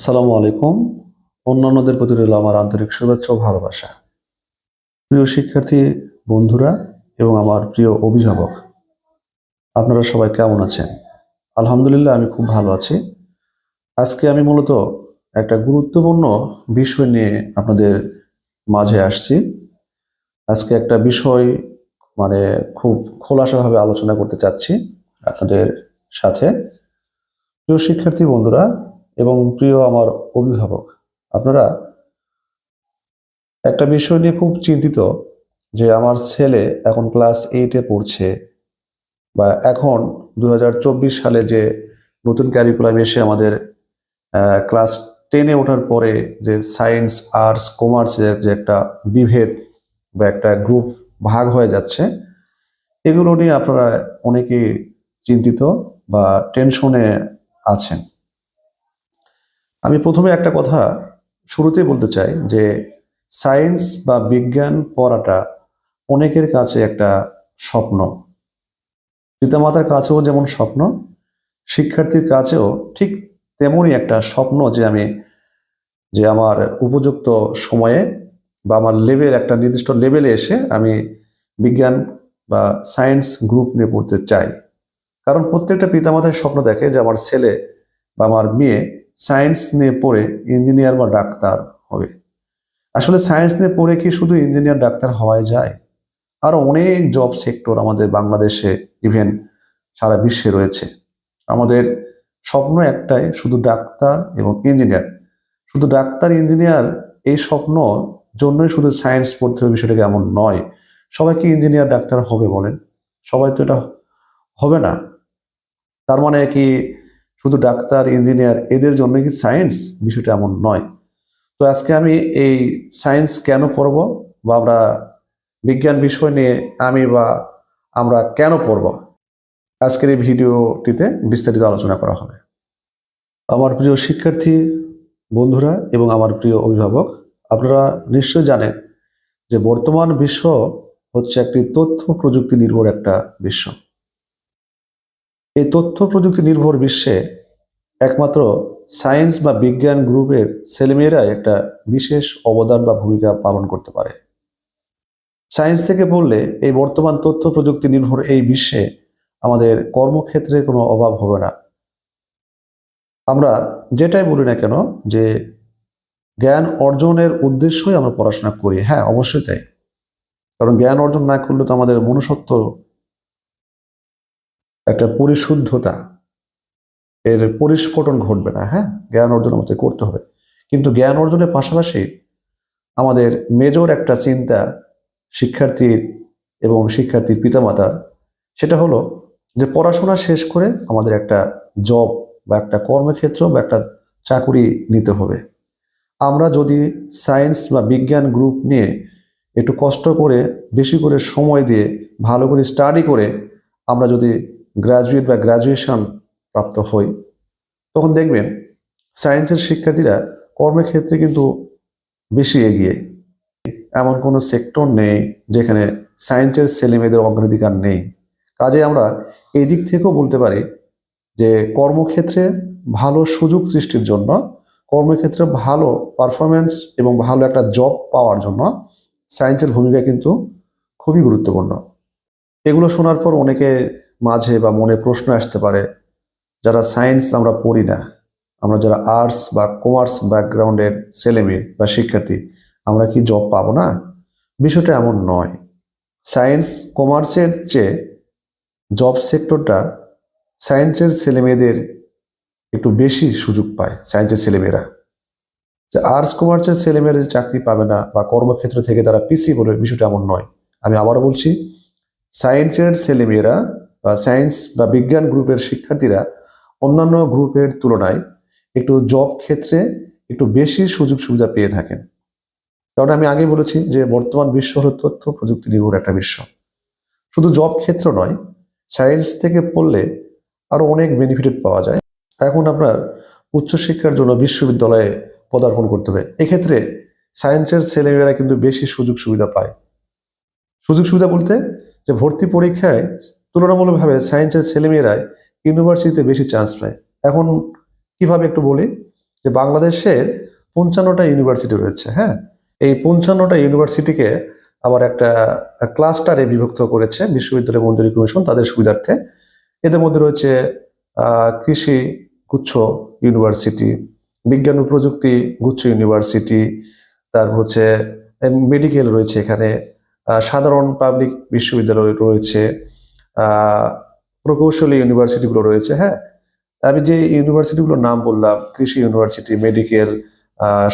আসসালামু আলাইকুম। অন্যান্যদের প্রতি রইল আমার আন্তরিক শুভেচ্ছা ও ভালোবাসা। প্রিয় শিক্ষার্থী, বন্ধুরা এবং আমার প্রিয় অভিভাবক, আপনারা সবাই কেমন আছেন? আলহামদুলিল্লাহ, আমি খুব ভালো আছি। আজকে আমি মূলত একটা গুরুত্বপূর্ণ বিষয় নিয়ে আপনাদের মাঝে আসছি। আজকে একটা বিষয় মানে খুব খোলাসাভাবে আলোচনা করতে চাচ্ছি আপনাদের সাথে। প্রিয় শিক্ষার্থী, বন্ধুরা এবং প্রিয় আমার অভিভাবক, আপনারা একটা বিষয় নিয়ে খুব চিন্তিত যে আমার ছেলে এখন ক্লাস এইটে পড়ছে বা এখন দু হাজার চব্বিশ সালে যে নতুন ক্যারিকুলাম এসে আমাদের ক্লাস টেনে ওঠার পরে যে সায়েন্স আর্টস কমার্সের যে একটা বিভেদ বা একটা গ্রুপ ভাগ হয়ে যাচ্ছে, এগুলো নিয়ে আপনারা অনেকেই চিন্তিত বা টেনশনে আছেন। আমি প্রথমে একটা কথা শুরুতেই বলতে চাই যে সায়েন্স বা বিজ্ঞান পড়াটা অনেকের কাছে একটা স্বপ্ন। পিতামাতার কাছেও যেমন স্বপ্ন, শিক্ষার্থীর কাছেও ঠিক তেমনই একটা স্বপ্ন যে আমি, যে আমার উপযুক্ত সময়ে বা আমার লেভেল একটা নির্দিষ্ট লেভেলে এসে আমি বিজ্ঞান বা সায়েন্স গ্রুপ নিয়ে পড়তে চাই। কারণ প্রত্যেকটা পিতামাতার স্বপ্ন দেখে যে আমার ছেলে বা আমার মেয়ে সায়েন্স নিয়ে পড়ে ইঞ্জিনিয়ার বা ডাক্তার হবে। আসলে সায়েন্স নিয়ে পড়ে কি শুধু ইঞ্জিনিয়ার, ডাক্তার হওয়াই যায়? আরও অনেক জব সেক্টর আমাদের বাংলাদেশে ইভেন সারা বিশ্বে রয়েছে। আমাদের স্বপ্ন একটাই, শুধু ডাক্তার এবং ইঞ্জিনিয়ার। শুধু ডাক্তার, ইঞ্জিনিয়ার এই স্বপ্ন জন্যই শুধু সায়েন্স পড়তে হবে বিষয়টাকে এমন নয়। সবাই কি ইঞ্জিনিয়ার, ডাক্তার হবে বলেন? সবাই তো এটা হবে না। তার মানে কি শুধু ডাক্তার, ইঞ্জিনিয়ার, এদের জন্য কি সায়েন্স বিষয়টা এমন নয়। তো আজকে আমি এই সায়েন্স কেন পড়ব বা আমরা বিজ্ঞান বিষয় নিয়ে আমি বা আমরা কেন পড়ব? আজকের এই ভিডিওটিতে বিস্তারিত আলোচনা করা হবে। আমার প্রিয় শিক্ষার্থী, বন্ধুরা এবং আমার প্রিয় অভিভাবক, আপনারা নিশ্চয় জানেন যে বর্তমান বিশ্ব হচ্ছে একটি তথ্য প্রযুক্তি নির্ভর একটা বিশ্ব। এই তথ্য প্রযুক্তি নির্ভর বিশ্বে একমাত্র সায়েন্স বা বিজ্ঞান গ্রুপের ছেলেমেয়েরাই একটা বিশেষ অবদান বা ভূমিকা পালন করতে পারে। সায়েন্স থেকে বললে এই বর্তমান তথ্য প্রযুক্তি নির্ভর এই বিশ্বে আমাদের কর্মক্ষেত্রে কোনো অভাব হবে না। আমরা যেটাই বলি না কেন যে জ্ঞান অর্জনের উদ্দেশ্যই আমরা পড়াশোনা করি। হ্যাঁ অবশ্যই তাই। কারণ জ্ঞান অর্জন না করলে তো আমাদের মনুষ্যত্ব একটা পরিশুদ্ধতা, এর পরিস্ফোটন ঘটবে না হ্যাঁ? জ্ঞান অর্জন আমাদের করতে হবে। কিন্তু জ্ঞান অর্জনের পাশাপাশি আমাদের মেজর একটা চিন্তা শিক্ষার্থীর এবং শিক্ষার্থীর পিতামাতার, সেটা হলো যে পড়াশোনা শেষ করে আমাদের একটা জব বা একটা কর্মক্ষেত্র বা একটা চাকুরি নিতে হবে। আমরা যদি সায়েন্স বা বিজ্ঞান গ্রুপ নিয়ে একটু কষ্ট করে, বেশি করে সময় দিয়ে, ভালো করে স্টাডি করে, আমরা যদি গ্রাজুয়েট বা গ্রাজুয়েশন প্রাপ্ত হই, তখন দেখবেন সায়েন্সের শিক্ষার্থীরা কর্মক্ষেত্রে কিন্তু বেশি এগিয়ে। এমন কোনো সেক্টর নেই যেখানে সায়েন্সের ছেলেমেয়েদের অগ্রাধিকার নেই। কাজে আমরা এই দিক থেকেও বলতে পারি যে কর্মক্ষেত্রে ভালো সুযোগ সৃষ্টির জন্য, কর্মক্ষেত্রে ভালো পারফরমেন্স এবং ভালো একটা জব পাওয়ার জন্য সায়েন্সের ভূমিকা কিন্তু খুবই গুরুত্বপূর্ণ। এগুলো শোনার পর অনেকে মাঝে বা মনে প্রশ্ন আসতে পারে, যারা সায়েন্স আমরা পড়ি না, আমরা যারা আর্টস বা কমার্স ব্যাকগ্রাউন্ডের ছেলে মেয়ে বা শিক্ষার্থী, আমরা কি জব পাবো না? বিষয়টা এমন নয়। সায়েন্স, কমার্সের চেয়ে জব সেক্টরটা সায়েন্সের ছেলে মেয়েদের একটু বেশি সুযোগ পায়, সায়েন্সের ছেলেমেয়েরা যে আর্টস, কমার্সের ছেলেমেয়েরা যে চাকরি পাবে না বা কর্মক্ষেত্র থেকে তারা পিছিয়ে পড়বে, বিষয়টা এমন নয়। আমি আবারও বলছি, সায়েন্সের ছেলেমেয়েরা বা সায়েন্স বা বিজ্ঞান গ্রুপের শিক্ষার্থীরা অন্যান্য গ্রুপের তুলনায় একটু জব ক্ষেত্রে একটু বেশি সুযোগ সুবিধা পেয়ে থাকেন। কারণ আমি আগে বলেছি যে বর্তমান বিশ্ব হল তথ্য প্রযুক্তি নির্ভর একটা বিশ্ব। শুধু জব ক্ষেত্র নয় সায়েন্স থেকে পড়লে আরও অনেক বেনিফিট পাওয়া যায়। এখন আপনার উচ্চশিক্ষার জন্য বিশ্ববিদ্যালয়ে পদার্পণ করতে হবে। এক্ষেত্রে সায়েন্সের ছেলেমেয়েরা কিন্তু বেশি সুযোগ সুবিধা পায়। সুযোগ সুবিধা বলতে যে ভর্তি পরীক্ষায় তুলনামূলকভাবে সায়েন্সের ছেলেমেয়েরাই ইউনিভার্সিটিতে বেশি চান্স পায়। এখন কীভাবে একটু বলি? যে বাংলাদেশের পঞ্চান্নটা ইউনিভার্সিটি রয়েছে হ্যাঁ? এই পঞ্চান্নটা ইউনিভার্সিটিকে আবার একটা ক্লাস্টারে বিভক্ত করেছে বিশ্ববিদ্যালয় মঞ্জুরি কমিশন তাদের সুবিধার্থে। এদের মধ্যে রয়েছে কৃষি গুচ্ছ ইউনিভার্সিটি বিজ্ঞান ও প্রযুক্তি গুচ্ছ ইউনিভার্সিটি তারপর হচ্ছে মেডিকেল রয়েছে এখানে সাধারণ পাবলিক বিশ্ববিদ্যালয় রয়েছে প্রকৌশলী ইউনিভার্সিটিগুলো রয়েছে হ্যাঁ? আমি যে ইউনিভার্সিটিগুলোর নাম বললাম, কৃষি ইউনিভার্সিটি, মেডিকেল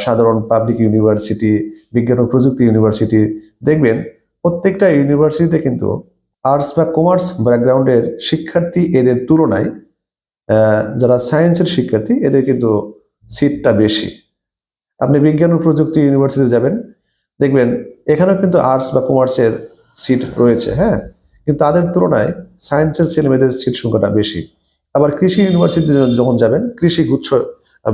সাধারণ পাবলিক ইউনিভার্সিটি, বিজ্ঞান ও প্রযুক্তি ইউনিভার্সিটি, দেখবেন প্রত্যেকটা ইউনিভার্সিটিতে কিন্তু আর্টস বা কমার্স ব্যাকগ্রাউন্ডের শিক্ষার্থী এদের তুলনায় যারা সায়েন্সের শিক্ষার্থী, এদের কিন্তু সিটটা বেশি। আপনি বিজ্ঞান ও প্রযুক্তি ইউনিভার্সিটিতে যাবেন, দেখবেন এখানেও কিন্তু আর্টস বা কমার্সের সিট রয়েছে হ্যাঁ? কিন্তু তাদের তুলনায় সায়েন্সের ছেলেমেয়েদের সিট সংখ্যাটা বেশি। আবার কৃষি ইউনিভার্সিটিতে যখন যাবেন, কৃষি গুচ্ছ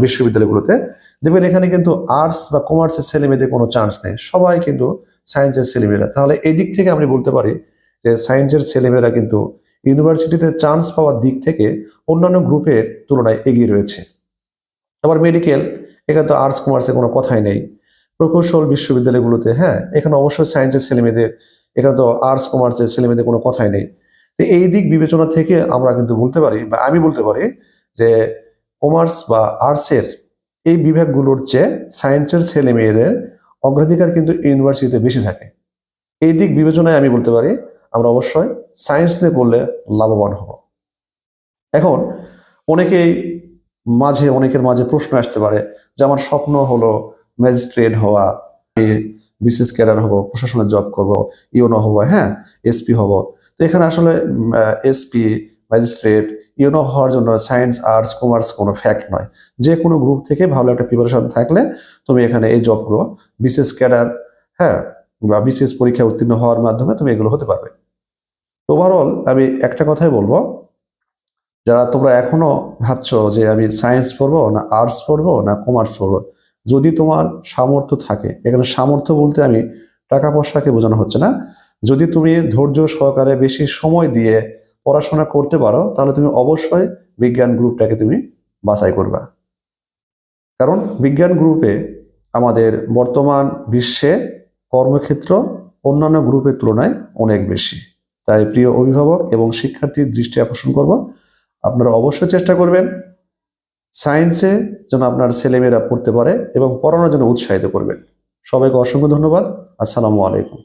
বিশ্ববিদ্যালয়গুলোতে, দেখবেন এখানে কিন্তু আর্টস বা কমার্সের ছেলেমেয়েদের কোনো চান্স নেই। সবাই কিন্তু সায়েন্সের ছেলেমেয়েরা। তাহলে এই দিক থেকে আমি বলতে পারি যে সায়েন্সের ছেলেমেয়েরা কিন্তু ইউনিভার্সিটিতে চান্স পাওয়ার দিক থেকে অন্যান্য গ্রুপের তুলনায় এগিয়ে রয়েছে। আবার মেডিকেল এখানে তো আর্টস কমার্সের কোনো কথাই নেই। প্রকৌশল বিশ্ববিদ্যালয়গুলোতে হ্যাঁ এখানে অবশ্যই সায়েন্সের ছেলেমেয়েদের এখানে তো আর্টস কমার্সের ছেলেমেয়েদের কোনো কথাই নেই। তো এই দিক বিবেচনা থেকে আমরা কিন্তু বলতে পারি বা আমি বলতে পারি যে কমার্স বা আর্টসের এই বিভাগগুলোর চেয়ে সায়েন্সের ছেলে মেয়েদের অগ্রাধিকার কিন্তু ইউনিভার্সিটিতে বেশি থাকে। এই দিক বিবেচনায় আমি বলতে পারি আমরা অবশ্যই সায়েন্স নিয়ে পড়লে লাভবান হব। এখন অনেকেই মাঝে, অনেকের মাঝে প্রশ্ন আসতে পারে যে আমার স্বপ্ন হলো ম্যাজিস্ট্রেট হওয়া বিসিএস ক্যাডার হব, প্রশাসনের জব করব ইউনো হব হ্যাঁ এসপি হব। তো এখানে আসলে এসপি ম্যাজিস্ট্রেট ইউনো হওয়ার জন্য সায়েন্স আর্টস কমার্স কোনো ফ্যাক্ট নয়। যে কোনো গ্রুপ থেকে ভালো একটা প্রিপারেশন থাকলে তুমি এখানে এই জবগুলো বিশেষ ক্যাডার হ্যাঁ বা বিশেষ পরীক্ষা উত্তীর্ণ হওয়ার মাধ্যমে তুমি এগুলো হতে পারবে। ওভারঅল আমি একটা কথাই বলব, যারা তোমরা এখনও ভাবছ যে আমি সায়েন্স পড়ব না আর্টস পড়ব না কমার্স পড়ব যদি তোমার সামর্থ্য থাকে, এখানে সামর্থ্য বলতে আমি টাকা পয়সাকে বোঝানো হচ্ছে না। যদি তুমি ধৈর্য সহকারে বেশি সময় দিয়ে পড়াশোনা করতে পারো, তাহলে তুমি অবশ্যই বিজ্ঞান গ্রুপটাকে তুমি বাছাই করবা। কারণ বিজ্ঞান গ্রুপে আমাদের বর্তমান বিশ্বে কর্মক্ষেত্র অন্যান্য গ্রুপের তুলনায় অনেক বেশি। তাই প্রিয় অভিভাবক এবং শিক্ষার্থীর দৃষ্টি আকর্ষণ করব। আপনারা অবশ্যই চেষ্টা করবেন সায়েন্সে যেন আপনার ছেলেমেয়েরা পড়তে পারে এবং পড়ানোর জন্য উৎসাহিত করবেন। সবাইকে অসংখ্য ধন্যবাদ। আসসালামু আলাইকুম।